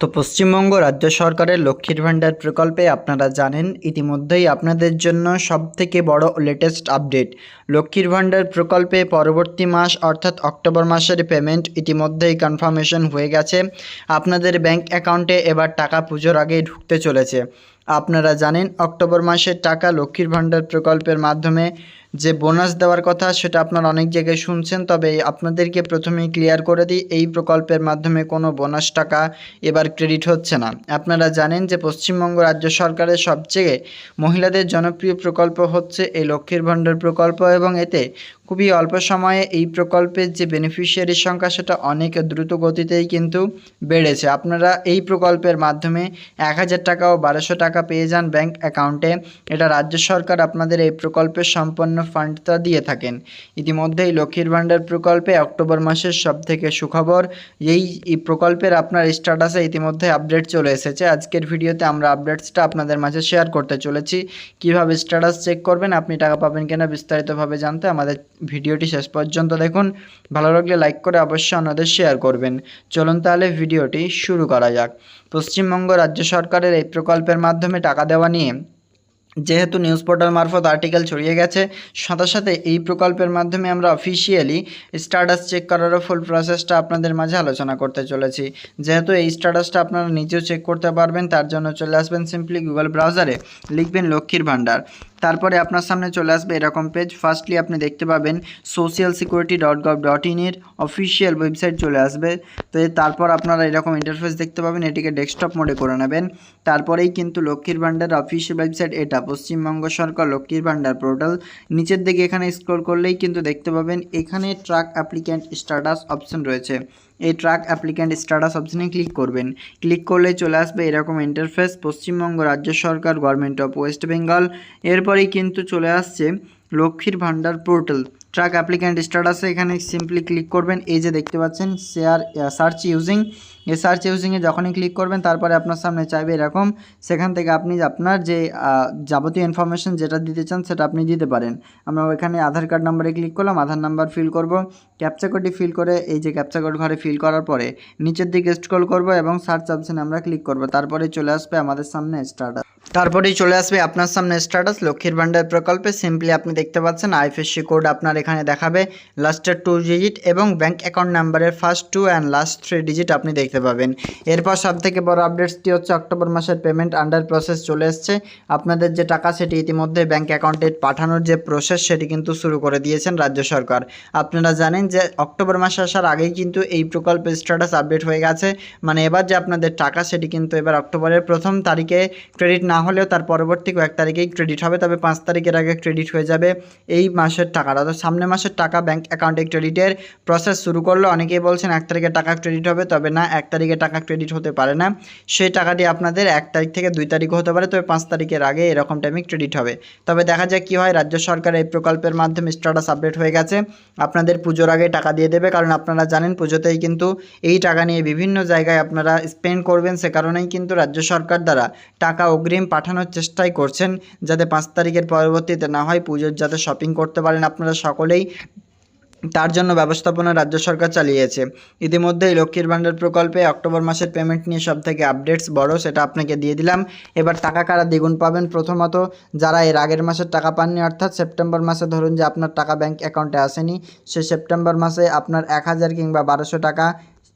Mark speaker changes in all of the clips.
Speaker 1: তো পশ্চিমবঙ্গ রাজ্য সরকারের লক্ষ্মীর ভাণ্ডার প্রকল্পে আপনারা জানেন, ইতিমধ্যেই আপনাদের জন্য সবথেকে বড় লেটেস্ট আপডেট লক্ষ্মীর ভাণ্ডার প্রকল্পে পরবর্তী মাস, অর্থাৎ অক্টোবর মাসের পেমেন্ট ইতিমধ্যেই কনফার্মেশন হয়ে গেছে। আপনাদের ব্যাংক অ্যাকাউন্টে এবার টাকা পুজোর আগেই ঢুকতে চলেছে। আপনারা জানেন, অক্টোবর মাসের টাকা লক্ষ্মীর ভাণ্ডার প্রকল্পের মাধ্যমে যে বোনাস দেওয়ার কথা সেটা আপনারা অনেক জায়গায় শুনছেন, তবে আপনাদেরকে প্রথমেই ক্লিয়ার করে দিই, এই প্রকল্পের মাধ্যমে কোনো বোনাস টাকা এবার ক্রেডিট হচ্ছে না। আপনারা জানেন যে পশ্চিমবঙ্গ রাজ্য সরকারের সবচেয়ে মহিলাদের জনপ্রিয় প্রকল্প হচ্ছে এই লক্ষ্মীর ভাণ্ডার প্রকল্প এবং এতে খুবই অল্প সময়ে এই প্রকল্পের যে বেনিফিশিয়ারির সংখ্যা সেটা অনেক দ্রুত গতিতেই কিন্তু বেড়েছে। আপনারা এই প্রকল্পের মাধ্যমে এক হাজার টাকা ও বারোশো টাকা পেয়ে যান ব্যাংক অ্যাকাউন্টে এটা রাজ্য সরকার আপনাদের এই প্রকল্পের সম্পন্ন ফান্ডটা দিয়ে থাকেন। ইতিমধ্যেই লক্ষ্মীর ভাণ্ডার প্রকল্পে অক্টোবর মাসের সব থেকে সুখবর, এই প্রকল্পের আপনার স্ট্যাটাসে ইতিমধ্যে আপডেট চলে এসেছে। আজকের ভিডিওতে আমরা আপডেটসটা আপনাদের মাঝে শেয়ার করতে চলেছি। কীভাবে স্ট্যাটাস চেক করবেন, আপনি টাকা পাবেন কিনা বিস্তারিতভাবে জানতে আমাদের ভিডিওটি শেষ পর্যন্ত দেখুন। ভালো লাগলে লাইক করে অবশ্যই অন্যদের শেয়ার করবেন। চলুন তাহলে ভিডিওটি শুরু করা যাক। পশ্চিমবঙ্গ রাজ্য সরকারের এই প্রকল্পের মাধ্যমে টাকা দেওয়া নিয়ে যেহেতু নিউজ পোর্টাল মারফত আর্টিকেল ছড়িয়ে গেছে, সাথে সাথে এই প্রকল্পের মাধ্যমে আমরা অফিসিয়ালি স্ট্যাটাস চেক করারও ফুল প্রসেসটা আপনাদের মাঝে আলোচনা করতে চলেছি। যেহেতু এই স্ট্যাটাসটা আপনারা নিজেও চেক করতে পারবেন, তার জন্য চলে আসবেন সিম্পলি গুগল ব্রাউজারে লিখবেন লক্ষ্মীর ভাণ্ডার। তারপরে আপনার সামনে চলে আসবে এরকম পেজ ফার্স্টলি আপনি দেখতে পাবেন social security dot gov dot ইনের অফিসিয়াল ওয়েবসাইট চলে আসবে। তো তারপর আপনারা এরকম ইন্টারফেস দেখতে পাবেন, এটিকে ডেস্কটপ মোডে করে নেবেন। তারপরেই কিন্তু লক্ষ্মীর ভাণ্ডার অফিসিয়াল ওয়েবসাইট এটা, পশ্চিমবঙ্গ সরকার লক্ষ্মীর ভাণ্ডার পোর্টাল নিচের দিকে এখানে স্ক্রল করলেই কিন্তু দেখতে পাবেন, এখানে ট্রাক অ্যাপ্লিক্যান্ট স্ট্যাটাস অপশন রয়েছে। এই ট্রাক অ্যাপ্লিক্যান্ট স্ট্যাটাস অপশনে ক্লিক করবেন। ক্লিক করলে চলে আসবে এরকম ইন্টারফেস পশ্চিমবঙ্গ রাজ্য সরকার গভর্নমেন্ট অফ ওয়েস্ট বেঙ্গল এরপরেই কিন্তু চলে আসছে লক্ষ্মীর ভান্ডার পোর্টাল। ট্রাক অ্যাপ্লিক্যান্ট স্ট্যাটাসে এখানে সিম্পলি ক্লিক করবেন। এই যে দেখতে পাচ্ছেন শেয়ার সার্চ ইউজিং এই সার্চ ইউজিংয়ে যখনই ক্লিক করবেন, তারপরে আপনার সামনে চাইবে এরকম। সেখান থেকে আপনি আপনার যে যাবতীয় ইনফরমেশন যেটা দিতে চান, সেটা আপনি দিতে পারেন। আমরা ওইখানে আধার কার্ড নাম্বারে ক্লিক করলাম, আধার নাম্বার ফিল করব। ক্যাপচা কোডটি ফিল করে এই যে ক্যাপচা কোড ঘরে ফিল করার পরে নিচের দিকে স্ক্রল করব এবং সার্চ অপশনে আমরা ক্লিক করব। তারপরে চলে আসবে আমাদের সামনে স্টার্টাস তারপরেই চলে আসবে আপনার সামনে স্ট্যাটাস লক্ষ্মীর ভাণ্ডার প্রকল্পে। সিম্পলি আপনি দেখতে পাচ্ছেন আইএফএসসি কোড আপনার এখানে দেখাবে। লাস্টের টু ডিজিট এবং ব্যাংক অ্যাকাউন্ট নাম্বারের first two and last three digit আপনি দেখতে পাবেন। এরপর সব থেকে বড় আপডেটসটি হচ্ছে অক্টোবর মাসের পেমেন্ট আন্ডার প্রসেস চলে এসছে। আপনাদের যে টাকা সেটি ইতিমধ্যে ব্যাংক অ্যাকাউন্টে পাঠানোর যে প্রসেস সেটি কিন্তু শুরু করে দিয়েছেন রাজ্য সরকার। আপনারা জানেন যে অক্টোবর মাসে আসার আগেই কিন্তু এই প্রকল্পের স্ট্যাটাস আপডেট হয়ে গেছে। মানে এবার যে আপনাদের টাকা সেটি কিন্তু এবার অক্টোবরের প্রথম তারিখে ক্রেডিট না হলেও তার পরবর্তী কয়েক তারিখেই ক্রেডিট হবে, তবে পাঁচ তারিখের আগে ক্রেডিট হয়ে যাবে এই মাসের টাকাটা। তো সামনের মাসের টাকা ব্যাংক অ্যাকাউন্টে ক্রেডিটের প্রসেস শুরু করল। অনেকেই বলছেন এক তারিখে টাকা ক্রেডিট হবে, তবে না, এক তারিখে টাকা ক্রেডিট হতে পারে না। সেই টাকাটি আপনাদের এক তারিখ থেকে দুই তারিখ হতে পারে, তবে পাঁচ তারিখের আগে এরকম টাইমে ক্রেডিট হবে। তবে দেখা যায় কী হয়, রাজ্য সরকার এই প্রকল্পের মাধ্যমে স্ট্যাটাস আপডেট হয়ে গেছে। আপনাদের পুজোর আগে টাকা দিয়ে দেবে, কারণ আপনারা জানেন পুজোতেই কিন্তু এই টাকা নিয়ে বিভিন্ন জায়গায় আপনারা স্পেন্ড করবেন, সে কারণেই কিন্তু রাজ্য সরকার দ্বারা টাকা অগ্রিম পাঠানোর চেষ্টাই করছেন, যাতে পাঁচ তারিখের পরবর্তীতে না হয় পুজোর যাতে শপিং করতে পারেন আপনারা সকলেই। তার জন্য ব্যবস্থাপনা রাজ্য সরকার চালিয়েছে। ইতিমধ্যেই লক্ষ্মীর ভাণ্ডার প্রকল্পে অক্টোবর মাসের পেমেন্ট নিয়ে সব থেকে আপডেটস বড়, সেটা আপনাকে দিয়ে দিলাম। এবার টাকা কারা দ্বিগুণ পাবেন? প্রথমত, যারা এর আগের মাসের টাকা পাননি, অর্থাৎ সেপ্টেম্বর মাসে ধরুন যে আপনার টাকা ব্যাংক অ্যাকাউন্টে আসেনি, সে সেপ্টেম্বর মাসে আপনার এক হাজার কিংবা বারোশো টাকা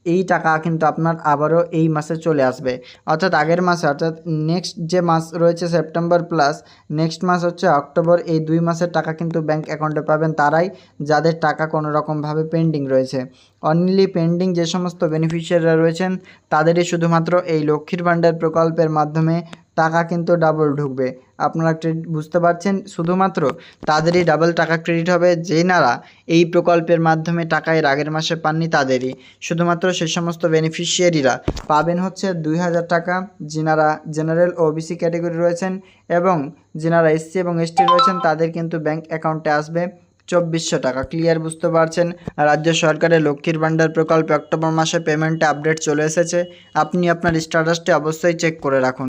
Speaker 1: এই টাকা কিন্তু আপনার আবারও এই মাসে চলে আসবে। অর্থাৎ আগের মাসে, অর্থাৎ নেক্সট যে মাস রয়েছে সেপ্টেম্বর প্লাস নেক্সট মাস হচ্ছে অক্টোবর এই দুই মাসের টাকা কিন্তু ব্যাংক অ্যাকাউন্টে পাবেন। তারাই যাদের টাকা কোনো রকমভাবে পেন্ডিং রয়েছে। অনলি পেন্ডিং যে সমস্ত বেনিফিশিয়ারিরা রয়েছেন, তাদেরই শুধুমাত্র এই লক্ষ্মীর ভাণ্ডার প্রকল্পের মাধ্যমে টাকা কিন্তু ডাবল ঢুকবে। আপনারা ক্রেডিট বুঝতে পারছেন? শুধুমাত্র তাদেরই ডাবল টাকা ক্রেডিট হবে যেনারা এই প্রকল্পের মাধ্যমে টাকা এর আগের মাসে পাননি তাদেরই। শুধুমাত্র সেই সমস্ত বেনিফিশিয়ারিরা পাবেন হচ্ছে দুই হাজার টাকা, যিনারা জেনারেল ওবিসি ক্যাটাগরি রয়েছেন এবং যিনারা এসসি এবং এসটি রয়েছেন, তাদের কিন্তু ব্যাংক অ্যাকাউন্টে আসবে চব্বিশশো টাকা। ক্লিয়ার বুঝতে পারছেন? রাজ্য সরকারের লক্ষ্মীর ভাণ্ডার প্রকল্পে অক্টোবর মাসে পেমেন্টে আপডেট চলে এসেছে। আপনি আপনার স্ট্যাটাসটি অবশ্যই চেক করে রাখুন।